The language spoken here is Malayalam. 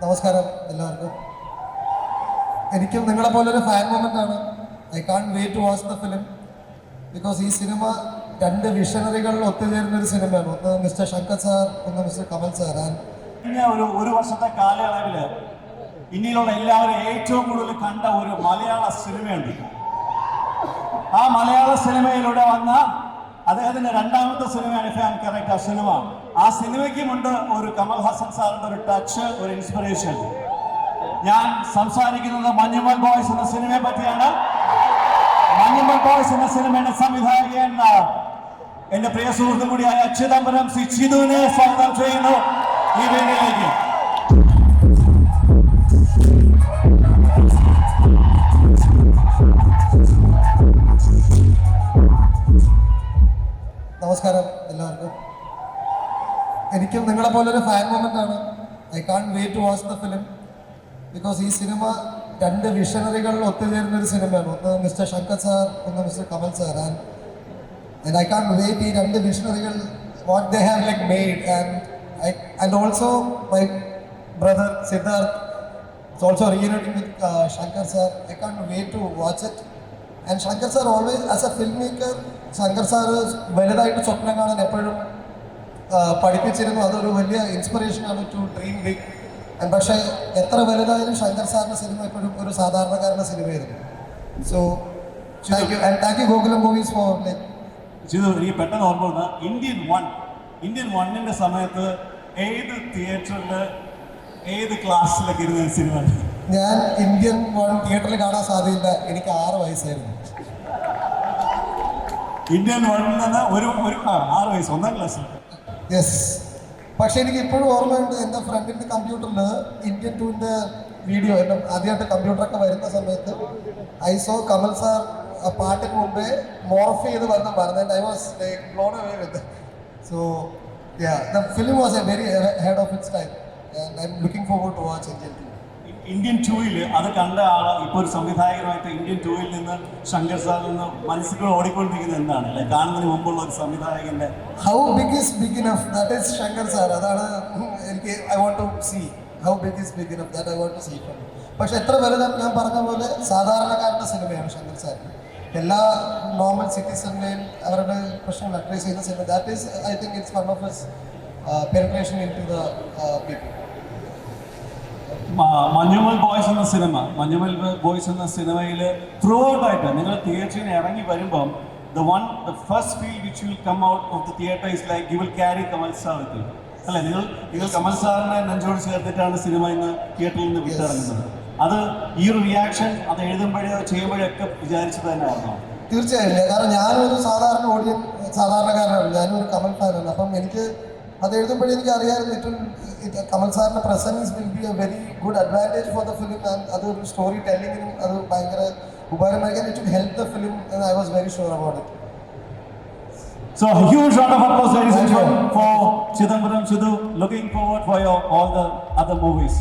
നമസ്കാരം എല്ലാവർക്കും. എനിക്കും നിങ്ങളെ ഒരു ഫാൻ മൊമെന്റ് ആണ്. I can't wait to watch the film because ഈ സിനിമ രണ്ട് വിഷണറികൾ ഒത്തുചേരുന്ന ഒരു സിനിമയാണ് ഒന്ന് മിസ്റ്റർ ശങ്കർ സാർ ഒന്ന് മിസ്റ്റർ കമൽ സാർ കഴിഞ്ഞ ഒരു ഒരു വർഷത്തെ കാലയളവിൽ ഇന്ത്യയിലുള്ള എല്ലാവരും ഏറ്റവും കൂടുതൽ കണ്ട ഒരു മലയാള സിനിമയുണ്ട് ആ മലയാള സിനിമയിലൂടെ വന്ന അദ്ദേഹത്തിന്റെ രണ്ടാമത്തെ സിനിമയാണ് ഫാൻ കറക്റ്റ് ആ സിനിമ. ആ സിനിമയ്ക്കുമുണ്ട് ഒരു കമൽ ഹാസൻ സാറിന്റെ ഒരു ടച്ച് ഒരു ഇൻസ്പിറേഷൻ ഞാൻ സംസാരിക്കുന്നത് മഞ്ഞുമൽ ബോയ്സ് എന്ന സിനിമയെ പറ്റിയാണ്. മഞ്ഞുമൽ ബോയ്സ് എന്ന സിനിമയുടെ ആ, എന്റെ പ്രിയ സുഹൃത്തും കൂടിയായ ചിദംബരം സി ചിതുവിനെ സ്വാഗതം ചെയ്യുന്നു ഈ വേദിയിലേക്ക്. നമസ്കാരം എല്ലാവർക്കും. എനിക്കും നിങ്ങളെ ഒരു ഫാൻ മൊമെന്റ് ആണ്. I can't wait to watch the film because ഈ സിനിമ രണ്ട് വിഷണറികൾ ഒത്തുചേരുന്ന ഒരു സിനിമയാണ് ഒന്ന് മിസ്റ്റർ ശങ്കർ സാർ ഒന്ന് mister Kamal sir and and I can't wait ഈ രണ്ട് വിഷണറികൾ what they have like made and I and also my brother Siddharth also also with Shankar sir I can't I to watch it it. Shankar sir always as a filmmaker Shankar sir വലുതായിട്ട് സ്വപ്നം കാണാൻ എപ്പോഴും പഠിപ്പിച്ചിരുന്നു. അതൊരു വലിയ ഇൻസ്പിറേഷനാണ് ടു ഡ്രീം ബിഗ് പക്ഷേ എത്ര വലുതായാലും ശങ്കർ സാറിന്റെ സിനിമ എപ്പോഴും ഒരു സാധാരണക്കാരന്റെ സിനിമയായിരുന്നു so thank you and thank you Gokulam movies for എനിക്ക് പെട്ടെന്ന് ഓർമ്മ വന്ന ഇന്ത്യൻ വൺ ഇന്ത്യൻ വണ്ണിന്റെ സമയത്ത് ഏത് തിയേറ്ററിൽ ഏത് ക്ലാസ്സിലൊക്കെ ഇരുന്ന സിനിമ ഞാൻ ഇന്ത്യൻ വൺ തിയേറ്ററിൽ കാണാൻ സാധ്യതയില്ല. എനിക്ക് ആറ് വയസ്സായിരുന്നു. ഇന്ത്യൻ വൺ ഒരു ഒരു ആറ് വയസ്സ് ഒന്നാം ക്ലാസ് യെസ് പക്ഷെ എനിക്ക് ഇപ്പോഴും ഓർമ്മയുണ്ട് എന്റെ ഫ്രണ്ടിന്റെ കമ്പ്യൂട്ടറിൽ ഇന്ത്യൻ ടൂവിന്റെ വീഡിയോ എന്റെ ആദ്യമായിട്ട് കമ്പ്യൂട്ടറൊക്കെ വരുന്ന സമയത്ത് ഐ സോ കമൽ സാർ ആ പാട്ടിന് മുമ്പേ മോർഫ് ചെയ്ത് വന്ന പറഞ്ഞത് I was like blown away with so yeah the film was a very head of its time and I am looking forward to watch Indian Indian ടൂയിൽ അത് കണ്ട ആൾ ഇപ്പോൾ ഒരു സംവിധായകനായിട്ട് ഇന്ത്യൻ ടൂയിൽ നിന്ന് ശങ്കർ സാറിൽ നിന്ന് മനസ്സുകൾ ഓടിക്കൊണ്ടിരിക്കുന്നത് എന്താണ്? അല്ലെ കാണുന്നതിന് മുമ്പുള്ള ഒരു സംവിധായകന്റെ how big is big enough that is Shankar sir അതാണ് എനിക്ക് I want to see how big is big enough that I want to see പക്ഷെ എത്ര വലുതാണ് ഞാൻ പറഞ്ഞ പോലെ സാധാരണക്കാരുടെ സിനിമയാണ് ശങ്കർ സാർ എല്ലാ നോർമൽ സിറ്റിസണിനെയും അവരുടെ പ്രശ്നങ്ങൾ അഡ്രസ് ചെയ്യുന്ന cinema that is I think it's one of is penetration into the people Manjummel boys എന്ന സിനിമ മഞ്ഞുമൽ ബോയ്സ് എന്ന സിനിമയിൽ ത്രൂ ഔട്ട് ആയിട്ട് നിങ്ങൾ തിയേറ്ററിൽ ഇറങ്ങി വരുമ്പം the one the first feel which will come out of the theatre is like you will carry Kamal sir with അല്ലെ? നിങ്ങൾ നിങ്ങൾ കമൽ സാറിനെ നെഞ്ചോട് ചേർത്തിട്ടാണ് സിനിമ ഇന്ന് തിയേറ്ററിൽ നിന്ന് വിട്ടിറങ്ങുന്നത്. അത് ഈ ഒരു റിയാക്ഷൻ അത് എഴുതുമ്പോഴോ ചെയ്യുമ്പോഴോ ഒക്കെ വിചാരിച്ചത് തന്നെ ആണോ? തീർച്ചയായും. കാരണം ഞാനൊരു സാധാരണ ഓഡിയൻ സാധാരണക്കാരനാണ് ഞാനും ഒരു കമൽ ഫാനാണ് അപ്പം എനിക്ക് അത് എഴുതുമ്പോഴേ എനിക്ക് അറിയാമായിരുന്നു ഏറ്റവും ഇത് കമൽ സാറിന്റെ presence will be a very good advantage for the film and അത് ഒരു സ്റ്റോറി ടെല്ലിങ്ങിനും അത് ഭയങ്കര ഉപകാരമായിരിക്കാൻ it will help the film I was very sure about it So a huge round of applause, ladies and gentlemen, for Chidambaram Chidu. Looking forward for your all the other movies.